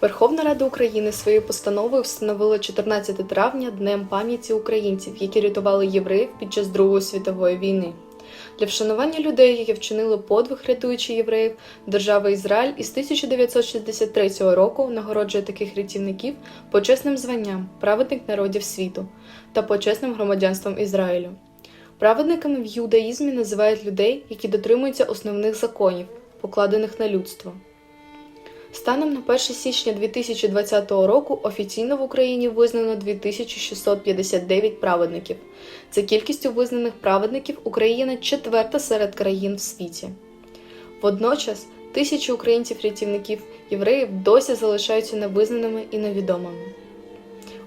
Верховна Рада України своєю постановою встановила 14 травня Днем пам'яті українців, які рятували євреїв під час Другої світової війни. Для вшанування людей, які вчинили подвиг, рятуючи євреїв, держава Ізраїль із 1963 року нагороджує таких рятівників почесним званням праведник народів світу та почесним громадянством Ізраїлю. Праведниками в юдаїзмі називають людей, які дотримуються основних законів, покладених на людство. Станом на 1 січня 2020 року офіційно в Україні визнано 2659 праведників. За кількістю визнаних праведників Україна четверта серед країн в світі. Водночас тисячі українців-рятівників євреїв досі залишаються невизнаними і невідомими.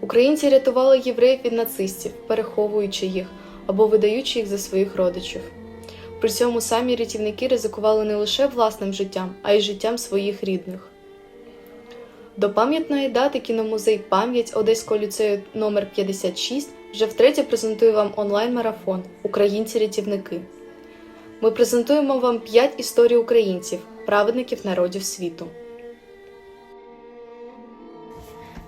Українці рятували євреїв від нацистів, переховуючи їх або видаючи їх за своїх родичів. При цьому самі рятівники ризикували не лише власним життям, а й життям своїх рідних. До пам'ятної дати кіномузей Пам'ять Одеського ліцею номер 56 вже втретє презентує вам онлайн-марафон Українці-рятівники. Ми презентуємо вам 5 історій українців, праведників народів світу.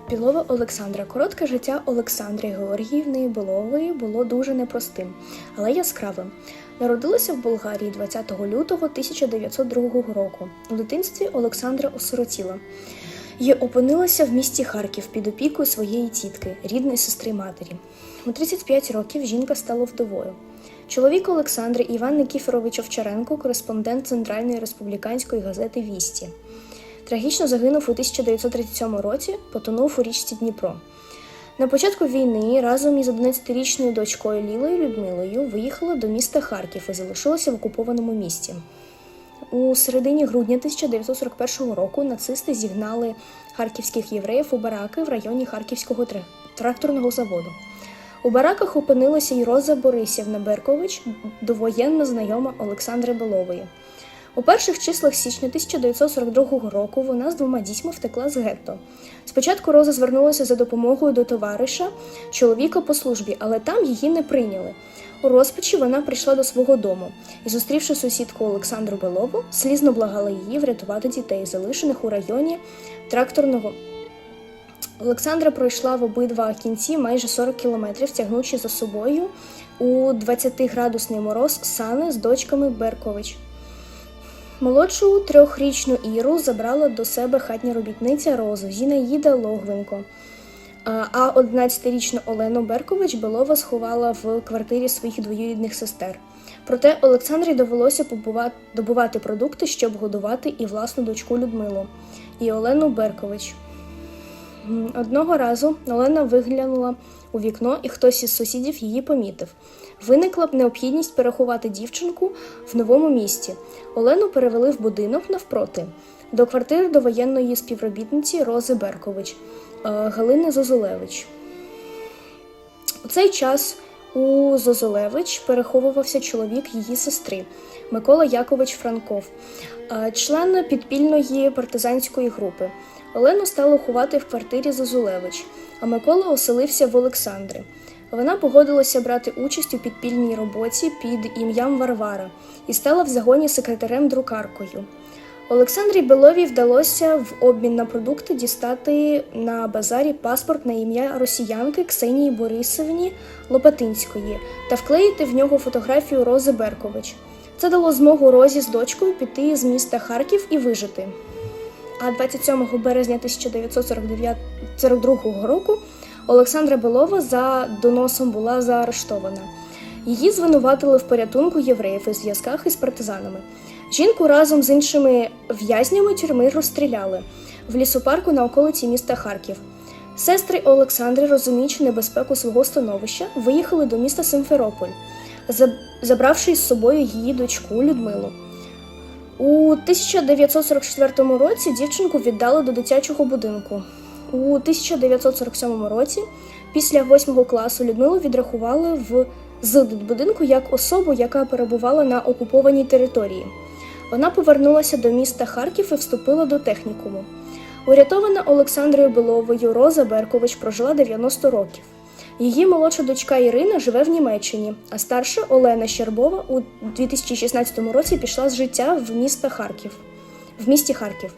Білова Олександра. Коротке життя Олександри Георгіївни Білової було дуже непростим, але яскравим. Народилася в Болгарії 20 лютого 1902 року. У дитинстві Олександра осиротіла і опинилася в місті Харків під опікою своєї тітки, рідної сестри матері. У 35 років жінка стала вдовою. Чоловік Олександри Іван Никіфорович Овчаренко, кореспондент Центральної республіканської газети Вісті. Трагічно загинув у 1937 році, потонув у річці Дніпро. На початку війни разом із 11-річною дочкою Лілою Людмилою виїхала до міста Харків і залишилася в окупованому місті. У середині грудня 1941 року нацисти зігнали харківських євреїв у бараки в районі Харківського тракторного заводу. У бараках опинилася й Роза Борисівна Беркович, довоєнна знайома Олександри Белової. У перших числах січня 1942 року вона з двома дітьми втекла з гетто. Спочатку Роза звернулася за допомогою до товариша, чоловіка по службі, але там її не прийняли. У розпачі вона прийшла до свого дому і, зустрівши сусідку Олександру Белову, слізно благала її врятувати дітей, залишених у районі тракторного. Олександра пройшла в обидва кінці майже 40 кілометрів, тягнучи за собою у 20-градусний мороз сани з дочками Беркович. Молодшу трьохрічну Іру забрала до себе хатня робітниця Роза Зінаїда Логвинко. А а 11-річну Олену Беркович Белова сховала в квартирі своїх двоюрідних сестер. Проте Олександрі довелося добувати продукти, щоб годувати і власну дочку Людмилу, і Олену Беркович. Одного разу Олена виглянула у вікно, і хтось із сусідів її помітив. Виникла б необхідність переховати дівчинку в новому місті. Олену перевели в будинок навпроти до квартири до воєнної співробітниці Рози Беркович е, Галини Зозулевич. У цей час у Зозулевич переховувався чоловік її сестри Микола Якович Франков, е, член підпільної партизанської групи. Олену стало ховати в квартирі Зозулевич, а Микола оселився в Олександри. Вона погодилася брати участь у підпільній роботі під ім'ям Варвара і стала в загоні секретарем-друкаркою. Олександрі Беловій вдалося в обмін на продукти дістати на базарі паспорт на ім'я росіянки Ксенії Борисівні Лопатинської та вклеїти в нього фотографію Рози Беркович. Це дало змогу Розі з дочкою піти з міста Харків і вижити. А 27 березня 1942 року Олександра Белова за доносом була заарештована. Її звинуватили в порятунку євреїв у зв'язках із партизанами. Жінку разом з іншими в'язнями тюрми розстріляли в лісопарку на околиці міста Харків. Сестри Олександри, розуміючи небезпеку свого становища, виїхали до міста Симферополь, забравши із собою її дочку Людмилу. У 1944 році дівчинку віддали до дитячого будинку. У 1947 році, після 8 класу, Людмилу відрахували в з будинку як особу, яка перебувала на окупованій території. Вона повернулася до міста Харків і вступила до технікуму. Урятована Олександрою Беловою Роза Беркович прожила 90 років. Її молодша дочка Ірина живе в Німеччині, а старша Олена Щербова у 2016 році пішла з життя в місто Харків. В місті Харків.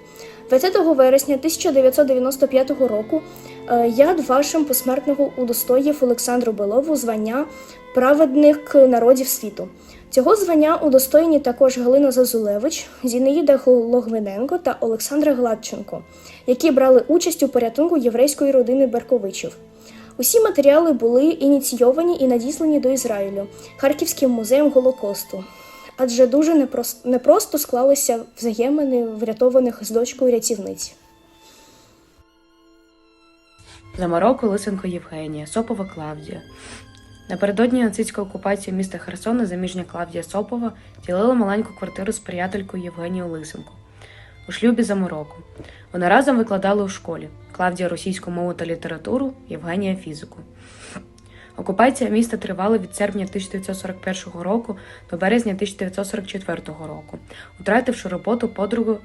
20 вересня 1995 року е, Яд Вашим посмертного удостоїв Олександру Белову звання Праведник народів світу. Цього звання удостоєні також Галина Зазулевич, Зінаїда Логвиненко та Олександра Гладченко, які брали участь у порятунку єврейської родини Берковичів. Усі матеріали були ініційовані і надіслані до Ізраїлю Харківським музеєм Голокосту, адже дуже непрос- непросто склалися взаємини врятованих з дочкою рятівниць. Замароку Лисенко Євгенія, Сопова Клавдія. Напередодні нацистської окупації міста Херсона заміжня Клавдія Сопова ділила маленьку квартиру з приятелькою Євгенією Лисенко у шлюбі Замороку. Вони разом викладали у школі Клавдія російську мову та літературу, Євгенія фізику. Окупація міста тривала від серпня 1941 року до березня 1944 року. Втративши роботу, подругу,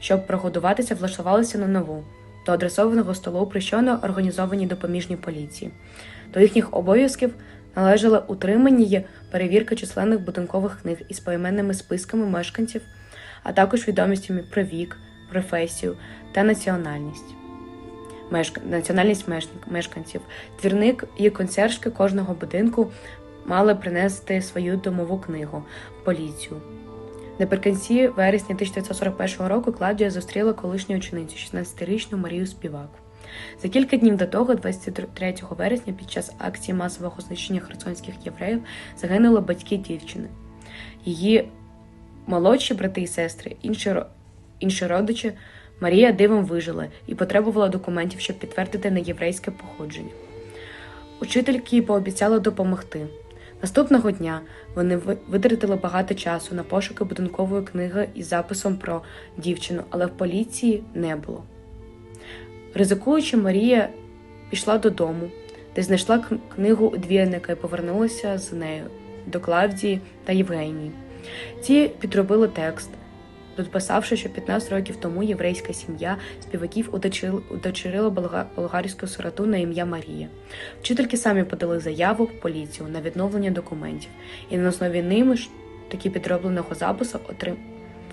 щоб прогодуватися, влаштувалися на нову до адресованого столу при щойно організованій допоміжній поліції. До їхніх обов'язків належало утримання і перевірка численних будинкових книг із поіменними списками мешканців, а також відомостями про вік, професію та національність. Мешк... Національність мешк- мешканців. Двірник і консьержки кожного будинку мали принести свою домову книгу поліцію. Наприкінці вересня 1941 року Клавдія зустріла колишню ученицю, 16-річну Марію Співак. За кілька днів до того, 23 вересня, під час акції масового знищення херсонських євреїв, загинули батьки дівчини. Її молодші брати і сестри, інші, інші родичі, Марія дивом вижила і потребувала документів, щоб підтвердити неєврейське походження. Учительки пообіцяли допомогти. Наступного дня вони витратили багато часу на пошуки будинкової книги із записом про дівчину, але в поліції не було. Ризикуючи, Марія пішла додому, де знайшла книгу двірника і повернулася з нею до Клавдії та Євгенії. Ці підробили текст, дописавши, що 15 років тому єврейська сім'я співаків удочерила, болгарську сироту на ім'я Марія. Вчительки самі подали заяву в поліцію на відновлення документів, і на основі ними ж таки підробленого запису отрим-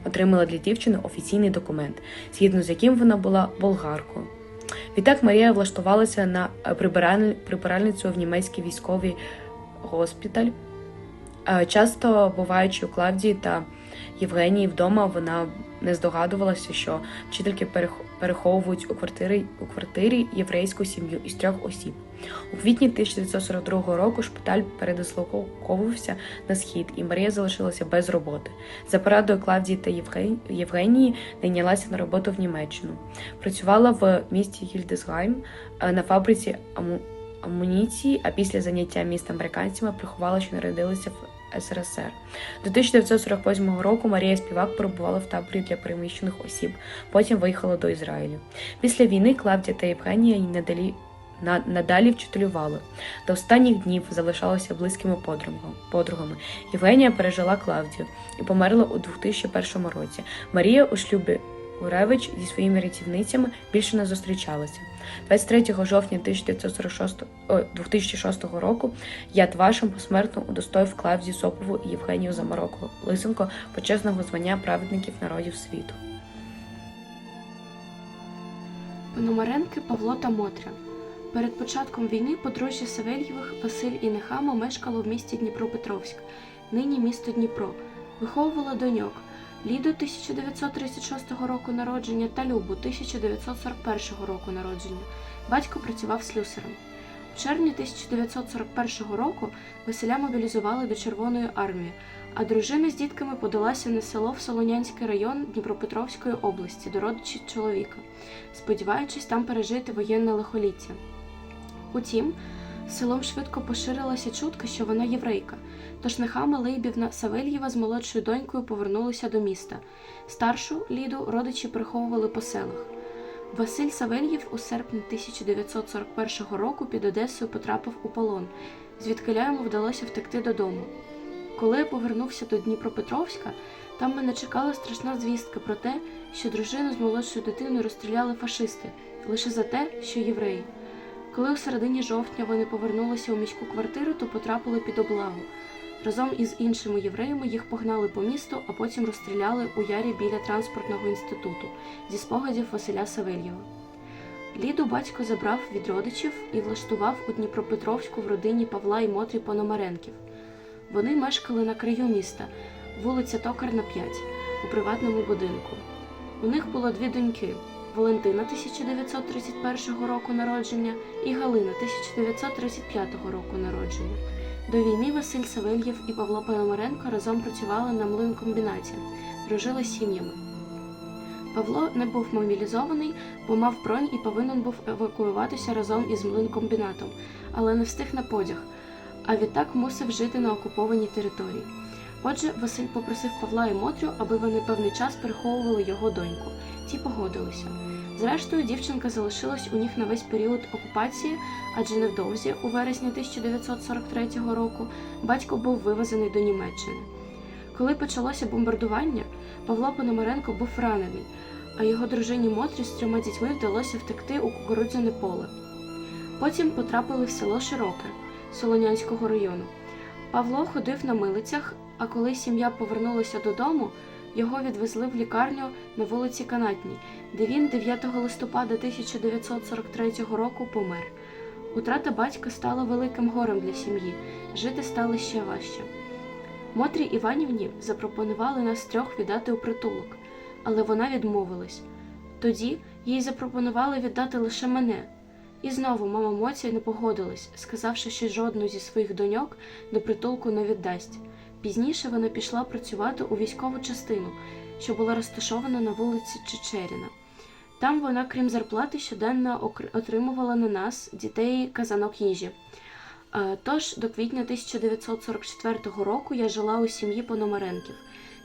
отримала для дівчини офіційний документ, згідно з яким вона була болгаркою. Відтак Марія влаштувалася на е, прибираль- прибиральницю в німецький військовий госпіталь. Е, Часто буваючи у Клавдії та Євгенії вдома, вона не здогадувалася, що вчительки перех- переховують у квартирі, у квартирі єврейську сім'ю із трьох осіб. У квітні 1942 року шпиталь передислоковувався на схід, і Марія залишилася без роботи. За порадою Клавдії та Євген- Євгенії найнялася на роботу в Німеччину. Працювала в місті Гільдесгайм е, на фабриці аму- амуніції, а після заняття міста американцями приховала, що народилася в СРСР. До 1948 року Марія Співак перебувала в таборі для переміщених осіб, потім виїхала до Ізраїлю. Після війни Клавдія та Євгенія й надалі, на, надалі вчителювали. До останніх днів залишалися близькими подругами. Євгенія пережила Клавдію і померла у 2001 році. Марія у шлюбі Гуревич зі своїми рятівницями більше не зустрічалася. 23 жовтня 1946, о, 2006 року Яд Вашим посмертно удостоїв Клавдію Сопову і Євгенію Замароку Лисенко почесного звання праведників народів світу. Пономаренки Павло та Мотря. Перед початком війни подружжя Савельєвих Василь і Нехама мешкало в місті Дніпропетровськ, нині місто Дніпро. Виховувала доньок Ліду 1936 року народження та Любу 1941 року народження. Батько працював слюсарем. В червні 1941 року Василя мобілізували до Червоної армії, а дружина з дітками подалася на село в Солонянський район Дніпропетровської області до родичів чоловіка сподіваючись там пережити воєнне лихоліття. Утім, селом швидко поширилася чутка, що вона єврейка, тож Нехама Лейбівна Савельєва з молодшою донькою повернулися до міста. Старшу Ліду родичі приховували по селах. Василь Савельєв у серпні 1941 року під Одесою потрапив у полон, звідкиля йому вдалося втекти додому. Коли я повернувся до Дніпропетровська, там мене чекала страшна звістка про те, що дружину з молодшою дитиною розстріляли фашисти лише за те, що євреї. Коли у середині жовтня вони повернулися у міську квартиру, то потрапили під облаву. Разом із іншими євреями їх погнали по місту, а потім розстріляли у ярі біля транспортного інституту зі спогадів Василя Савельєва. Ліду батько забрав від родичів і влаштував у Дніпропетровську в родині Павла і Мотрі Пономаренків. Вони мешкали на краю міста, вулиця Токарна 5, у приватному будинку. У них було дві доньки Валентина 1931 року народження і Галина 1935 року народження. До війни Василь Савельєв і Павло Пономаренко разом працювали на млинкомбінаті, дружили сім'ями. Павло не був мобілізований, бо мав бронь і повинен був евакуюватися разом із млинкомбінатом, але не встиг на потяг, а відтак мусив жити на окупованій території. Отже, Василь попросив Павла і Мотрю, аби вони певний час переховували його доньку. Ті погодилися. Зрештою, дівчинка залишилась у них на весь період окупації, адже невдовзі, у вересні 1943 року, батько був вивезений до Німеччини. Коли почалося бомбардування, Павло Пономаренко був ранений, а його дружині Мотрі з трьома дітьми вдалося втекти у кукурудзяне поле. Потім потрапили в село Широке Солонянського району. Павло ходив на милицях, а коли сім'я повернулася додому, його відвезли в лікарню на вулиці Канатній, де він 9 листопада 1943 року помер. Утрата батька стала великим горем для сім'ї, жити стало ще важче. Мотрі Іванівні запропонували нас трьох віддати у притулок, але вона відмовилась. Тоді їй запропонували віддати лише мене. І знову мама Моця не погодилась, сказавши, що жодну зі своїх доньок до притулку не віддасть. Пізніше вона пішла працювати у військову частину, що була розташована на вулиці Чечеріна. Там вона, крім зарплати, щоденно отримувала на нас, дітей, казанок їжі. Тож до квітня 1944 року я жила у сім'ї Пономаренків.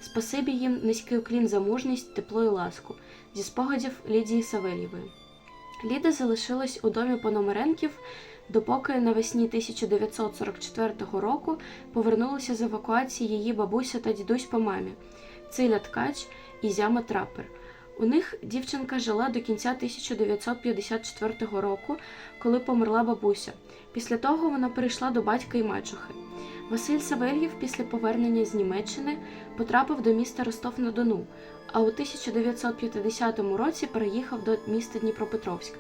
Спасибі їм низький уклін за мужність, тепло і ласку зі спогадів Лідії Савельєвої. Ліда залишилась у домі Пономаренків, допоки навесні 1944 року повернулися з евакуації її бабуся та дідусь по мамі Циля Ткач і Зяма Трапер. У них дівчинка жила до кінця 1954 року, коли померла бабуся. Після того вона перейшла до батька і мачухи. Василь Савельєв після повернення з Німеччини потрапив до міста Ростов-на-Дону, а у 1950 році переїхав до міста Дніпропетровськ.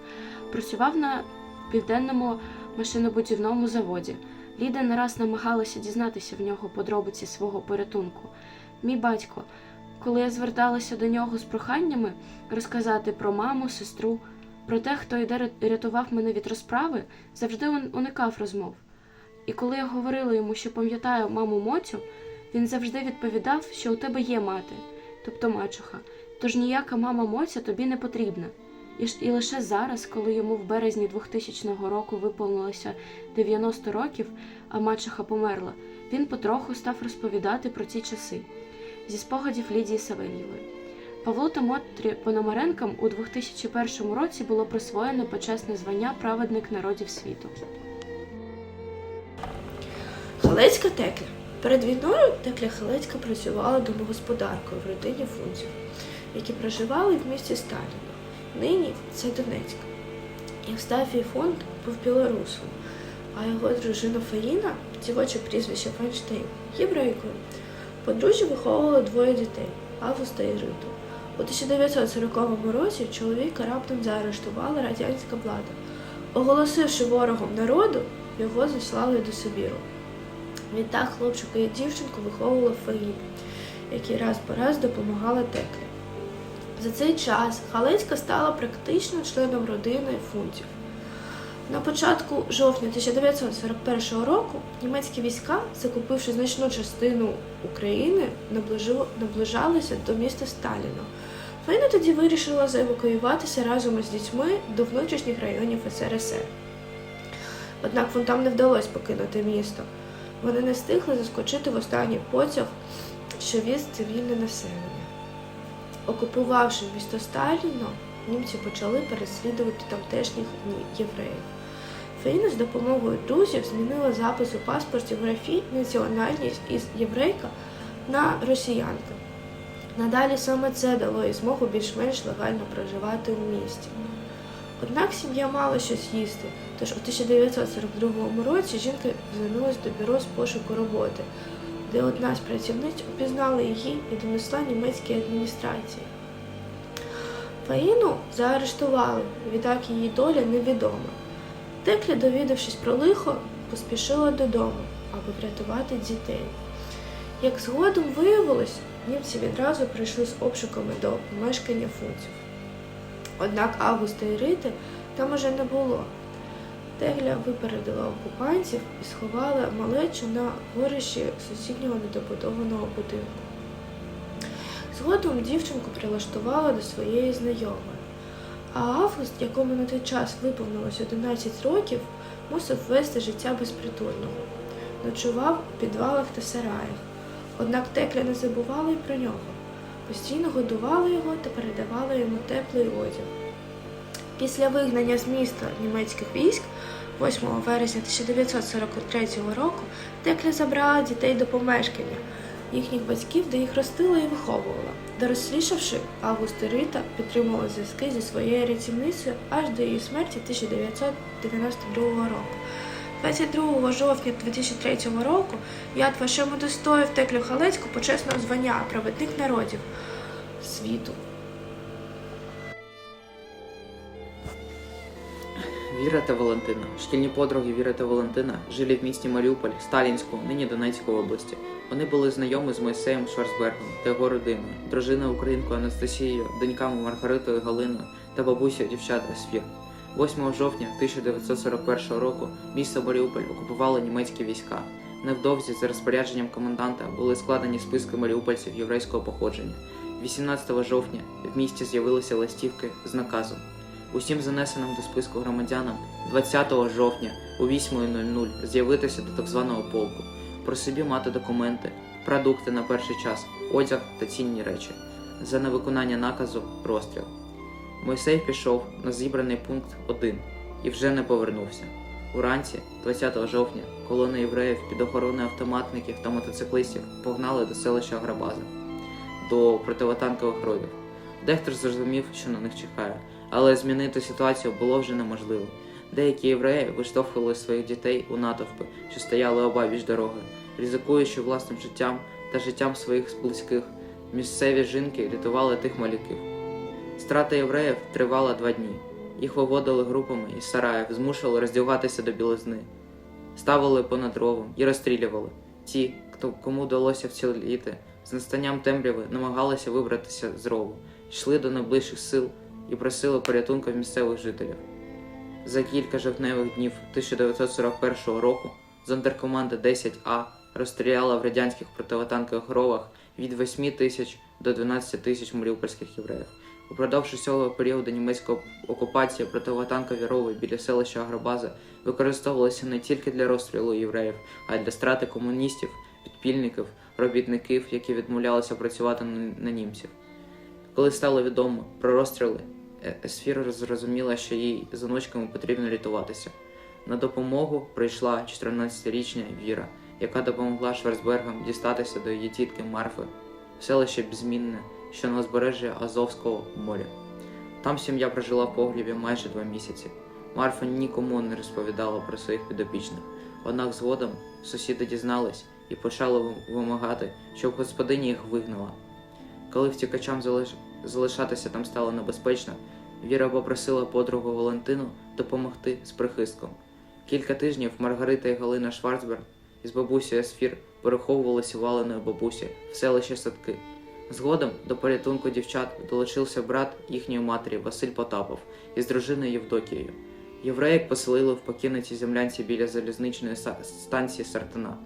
Працював на південному машинобудівному заводі. Ліда не раз намагалася дізнатися в нього подробиці свого порятунку. Мій батько, коли я зверталася до нього з проханнями розказати про маму, сестру, про те, хто йде рятував мене від розправи, завжди уникав розмов. І коли я говорила йому, що пам'ятаю маму Моцю, він завжди відповідав, що у тебе є мати, тобто мачуха, тож ніяка мама Моця тобі не потрібна. І, лише зараз, коли йому в березні 2000 року виповнилося 90 років, а мачуха померла, він потроху став розповідати про ці часи зі спогадів Лідії Савельєвої. Павлу та Мотрі Пономаренкам у 2001 році було присвоєно почесне звання Праведник народів світу. Халецька Текля. Перед війною Текля Халецька працювала домогосподаркою в родині фунтів, які проживали в місті Сталіно. Нині це Донецьк. Євстафій фонд був білорусом, а його дружина Фаїна, дівоче прізвище Файнштейн, єврейкою. Подружжя виховувало двоє дітей Августа і Риту. У 1940 році чоловіка раптом заарештувала радянська влада. Оголосивши ворогом народу, його заслали до Сибіру. Відтак хлопчика і дівчинку виховувала Фаїна, який раз по раз допомагала Теклі. За цей час Халецька стала практично членом родини фунтів. На початку жовтня 1941 року німецькі війська, закупивши значну частину України, наближалися до міста Сталіно. Фаїна тоді вирішила заевакуюватися разом із дітьми до внутрішніх районів СРСР. Однак фунтам не вдалося покинути місто. Вони не встигли заскочити в останній потяг, що віз цивільне населення. Окупувавши місто Сталіно, німці почали переслідувати тамтешніх євреїв. Фаїна з допомогою друзів змінила запис у паспорті графі національність із єврейка на росіянка. Надалі саме це дало їй змогу більш-менш легально проживати у місті. Однак сім'я мала щось їсти, тож у 1942 році жінка звернулася до бюро з пошуку роботи. Де одна з працівниць упізнала її і донесла німецькій адміністрації. Фаїну заарештували, відтак її доля невідома. Текля, довідавшись про лихо, поспішила додому, аби врятувати дітей. Як згодом виявилось, німці відразу прийшли з обшуками до помешкання фунтів. Однак Августа і Рити там уже не було. Тегля випередила окупантів і сховала малечу на горищі сусіднього недобудованого будинку. Згодом дівчинку прилаштувала до своєї знайомої. А Август, якому на той час виповнилось 11 років, мусив вести життя безпритульного. Ночував у підвалах та сараях. Однак Текля не забувала й про нього. Постійно годувала його та передавала йому теплий одяг. Після вигнання з міста німецьких військ 8 вересня 1943 року Текля забрала дітей до помешкання їхніх батьків, де їх ростила і виховувала. Дорослішавши, Август і Рита підтримували зв'язки зі своєю рятівницею аж до її смерті 1992 року. 22 жовтня 2003 року Яд Вашем удостоїв Теклю Халецьку почесного звання провідник народів світу. Віра та Валентина. Шкільні подруги Віра та Валентина жили в місті Маріуполь, Сталінську, нині Донецької області. Вони були знайомі з Мойсеєм Шварцбергом та його родиною, дружиною українкою Анастасією, доньками Маргаритою Галиною та бабусею дівчат Есфір. 8 жовтня 1941 року місто Маріуполь окупували німецькі війська. Невдовзі за розпорядженням коменданта були складені списки маріупольців єврейського походження. 18 жовтня в місті з'явилися листівки з наказом усім занесеним до списку громадянам 20 жовтня о 8.00 з'явитися до так званого полку, про собі мати документи, продукти на перший час, одяг та цінні речі. За невиконання наказу розстріл. Мойсей пішов на зібраний пункт 1 і вже не повернувся. Уранці, 20 жовтня, колона євреїв під охороною автоматників та мотоциклистів погнали до селища Грабаза, до противотанкових ровів. Дехто зрозумів, що на них чекає, але змінити ситуацію було вже неможливо. Деякі євреї виштовхували своїх дітей у натовпи, що стояли обабіч дороги, ризикуючи власним життям та життям своїх близьких. Місцеві жінки рятували тих малюків. Страта євреїв тривала два дні. Їх виводили групами із сараїв, змушували роздягатися до білизни, ставили понад ровом і розстрілювали. Ті, хто кому вдалося вціліти, з настанням темряви намагалися вибратися з рову, йшли до найближчих сил і просили порятунку в місцевих жителів. За кілька жовтневих днів 1941 року зондеркоманда 10А розстріляла в радянських противотанкових ровах від 8 тисяч до 12 тисяч маріупольських євреїв. Упродовж усього періоду німецької окупації противотанкові рови біля селища Агробаза використовувалися не тільки для розстрілу євреїв, а й для страти комуністів, підпільників, робітників, які відмовлялися працювати на- німців. Коли стало відомо про розстріли, Е- Есфіра зрозуміла, що їй з онучками потрібно рятуватися. На допомогу прийшла 14-річна Віра, яка допомогла Шварцбергам дістатися до її тітки Марфи, селище Безмінне, що на узбережжі Азовського моря. Там сім'я прожила в погрібі майже два місяці. Марфа нікому не розповідала про своїх підопічних. Однак згодом сусіди дізнались і почали вимагати, щоб господиня їх вигнала. Коли втікачам залиш... залишатися там стало небезпечно, Віра попросила подругу Валентину допомогти з прихистком. Кілька тижнів Маргарита і Галина Шварцберг із бабусею Есфір переховувалися валеної бабусі в селищі Садки. Згодом до порятунку дівчат долучився брат їхньої матері Василь Потапов із дружиною Євдокією. Євреїк поселили в покинутій землянці біля залізничної станції Сартана.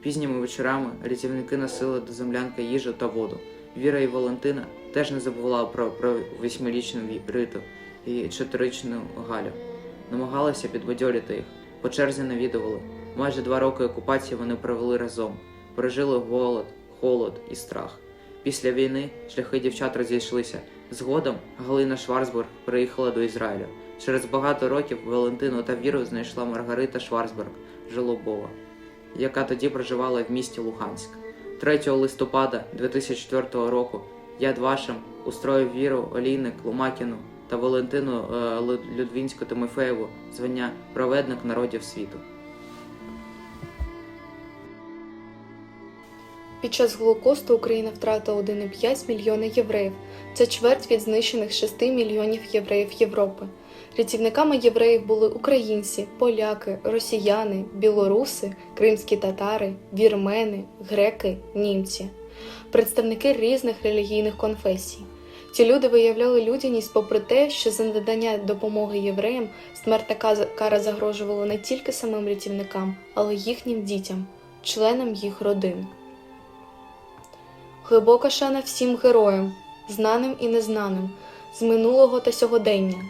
Пізніми вечорами рятівники носили до землянки їжу та воду. Віра і Валентина теж не забувала про, про восьмирічну Риту і чотирирічну Галю. Намагалися підбадьорити їх, по черзі навідували. Майже два роки окупації вони провели разом, пережили голод, холод і страх. Після війни шляхи дівчат розійшлися. Згодом Галина Шварцберг переїхала до Ізраїлю. Через багато років Валентину та Віру знайшла Маргарита Шварцберг Жолобова, яка тоді проживала в місті Луганськ. 3 листопада 2004 року Яд вашим устроїв Віру Олійник Ломакіну та Валентину е, Людвінську Тимофеєву звання Проведник народів світу. Під час Голокосту Україна втратила 1,5 мільйона євреїв. Це чверть від знищених 6 мільйонів євреїв Європи. Рятівниками євреїв були українці, поляки, росіяни, білоруси, кримські татари, вірмени, греки, німці, представники різних релігійних конфесій. Ці люди виявляли людяність попри те, що за надання допомоги євреям смертна кара загрожувала не тільки самим рятівникам, але й їхнім дітям, членам їх родин. Глибока шана всім героям, знаним і незнаним, з минулого та сьогодення,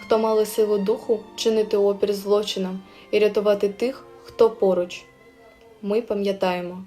хто мали силу духу чинити опір злочинам і рятувати тих, хто поруч. Ми пам'ятаємо.